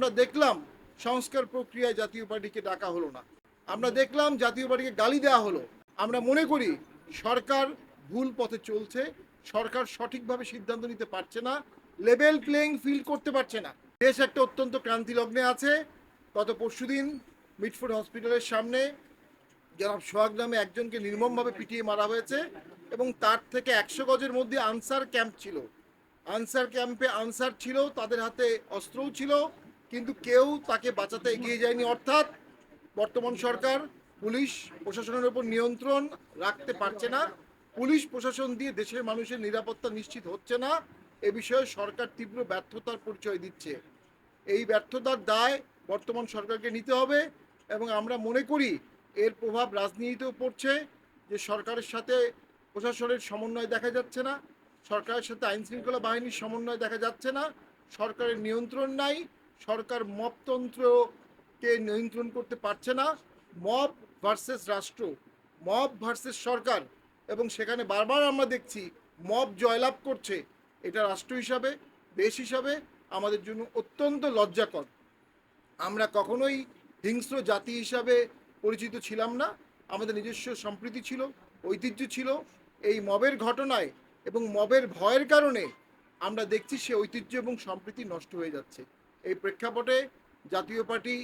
আমরা দেখলাম সংস্কার প্রক্রিয়ায় জাতীয় পার্টিকে ডাকা হলো না। আমরা দেখলাম জাতীয় পার্টিকে গালি দেওয়া হলো। আমরা মনে করি সরকার ভুল পথে চলছে, সরকার সঠিকভাবে সিদ্ধান্ত নিতে পারছে না লেভেল প্লেইং ফিল্ড করতে পারছে না। দেশ একটা অত্যন্ত ক্রান্তি লগ্নে আছে। গত পরশুদিন মিটফোর্ড হসপিটালের সামনে জনাব সোহাগ নামে একজনকে নির্মমভাবে পিটিয়ে মারা হয়েছে এবং তার থেকে একশো গজের মধ্যে আনসার ক্যাম্প ছিল। আনসার ক্যাম্পে আনসার ছিল, তাদের হাতে অস্ত্রও ছিল। কিন্তু কেউ তাকে বাঁচাতে এগিয়ে যায়নি। অর্থাৎ বর্তমান সরকার পুলিশ প্রশাসনের উপর নিয়ন্ত্রণ রাখতে পারছে না। পুলিশ প্রশাসন দিয়ে দেশের মানুষের নিরাপত্তা নিশ্চিত হচ্ছে না। এ বিষয়ে সরকার তীব্র ব্যর্থতার পরিচয় দিচ্ছে। এই ব্যর্থতার দায় বর্তমান সরকারকে নিতে হবে এবং আমরা মনে করি এর প্রভাব রাজনীতিতেও পড়ছে যে সরকারের সাথে প্রশাসনের সমন্বয় দেখা যাচ্ছে না, সরকারের সাথে আইন শৃঙ্খলা বাহিনীর সমন্বয় দেখা যাচ্ছে না, সরকারের নিয়ন্ত্রণ নাই সরকার মপতন্ত্রকে নিয়ন্ত্রণ করতে পারছে না। মব ভার্সেস রাষ্ট্র মব ভার্সেস সরকার এবং সেখানে বারবার আমরা দেখছি মব জয়লাভ করছে। এটা রাষ্ট্র হিসাবে, দেশ হিসাবে আমাদের জন্য অত্যন্ত লজ্জাকর। আমরা কখনোই হিংস্র জাতি হিসাবে পরিচিত ছিলাম না। আমাদের নিজস্ব সম্প্রীতি ছিল, ঐতিহ্য ছিল। এই মবের ঘটনায় এবং মবের ভয়ের কারণে আমরা দেখছি সে ঐতিহ্য এবং সম্প্রীতি নষ্ট হয়ে যাচ্ছে। এই প্রেক্ষাপটে জাতীয় পার্টি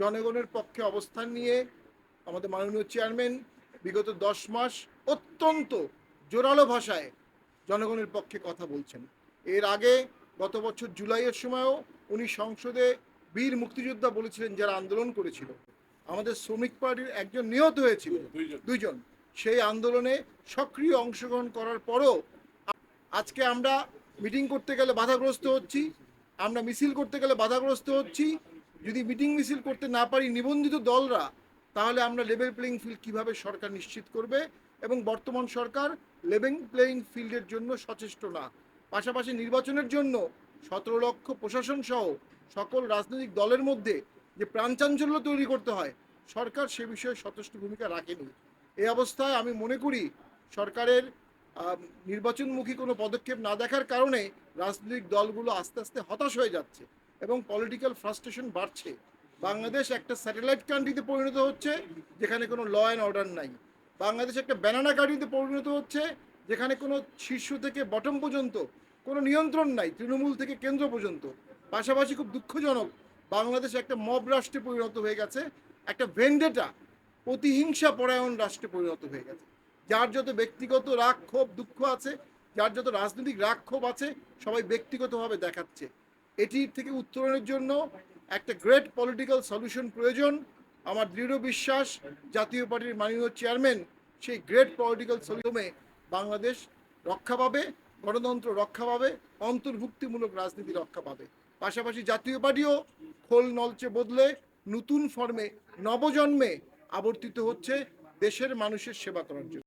জনগণের পক্ষে অবস্থান নিয়ে আমাদের মাননীয় চেয়ারম্যান বিগত দশ মাস অত্যন্ত জোরালো ভাষায় জনগণের পক্ষে কথা বলছেন। এর আগে গত বছর জুলাইয়ের সময়ও উনি সংসদে বীর মুক্তিযোদ্ধা বলেছিলেন যারা আন্দোলন করেছিল। আমাদের শ্রমিক পার্টির একজন নিহত হয়েছিল দুইজন। সেই আন্দোলনে সক্রিয় অংশগ্রহণ করার পরও আজকে আমরা মিটিং করতে গেলে বাধাগ্রস্ত হচ্ছি। আমরা মিছিল করতে গেলে বাধাগ্রস্ত হচ্ছি। যদি মিটিং মিছিল করতে না পারি নিবন্ধিত দলরা, তাহলে আমরা লেভেল প্লেইং ফিল্ড কীভাবে সরকার নিশ্চিত করবে? এবং বর্তমান সরকার লেভেল প্লেইং ফিল্ডের জন্য সচেষ্ট না। পাশাপাশি নির্বাচনের জন্য সতেরো লক্ষ প্রশাসন সহ সকল রাজনৈতিক দলের মধ্যে যে প্রাণচাঞ্চল্য তৈরি করতে হয়, সরকার সে বিষয়ে সচেষ্ট ভূমিকা রাখেনি। এই অবস্থায় আমি মনে করি সরকারের নির্বাচনমুখী কোনো পদক্ষেপ না দেখার কারণে রাজনৈতিক দলগুলো আস্তে আস্তে হতাশ হয়ে যাচ্ছে এবং পলিটিক্যাল ফ্রাস্ট্রেশন বাড়ছে। বাংলাদেশ একটা স্যাটেলাইট কান্ট্রিতে পরিণত হচ্ছে, যেখানে কোনো ল অ্যান্ড অর্ডার নাই। বাংলাদেশ একটা ব্যানানা কান্ট্রিতে পরিণত হচ্ছে, যেখানে কোনো শীর্ষ থেকে বটম পর্যন্ত কোনো নিয়ন্ত্রণ নাই, তৃণমূল থেকে কেন্দ্র পর্যন্ত। পাশাপাশি খুব দুঃখজনক, বাংলাদেশ একটা মব রাষ্ট্রে পরিণত হয়ে গেছে, একটা ভেন্ডেটা প্রতিহিংসা পরায়ণ রাষ্ট্রে পরিণত হয়ে গেছে। যার যত ব্যক্তিগত রাগ ক্ষোভ দুঃখ আছে, যার যত রাজনৈতিক রাগ ক্ষোভ আছে, সবাই ব্যক্তিগতভাবে দেখাচ্ছে। এটির থেকে উত্তরণের জন্য একটা গ্রেট পলিটিক্যাল সলিউশন প্রয়োজন। আমার দৃঢ় বিশ্বাস, জাতীয় পার্টির মাননীয় চেয়ারম্যান সেই গ্রেট পলিটিক্যাল সলিউশনে বাংলাদেশ রক্ষা পাবে, গণতন্ত্র রক্ষা পাবে, অন্তর্ভুক্তিমূলক রাজনীতি রক্ষা পাবে। পাশাপাশি জাতীয় পার্টিও খোল নলচে বদলে নতুন ফর্মে নবজন্মে আবর্তিত হচ্ছে দেশের মানুষের সেবা করার জন্য।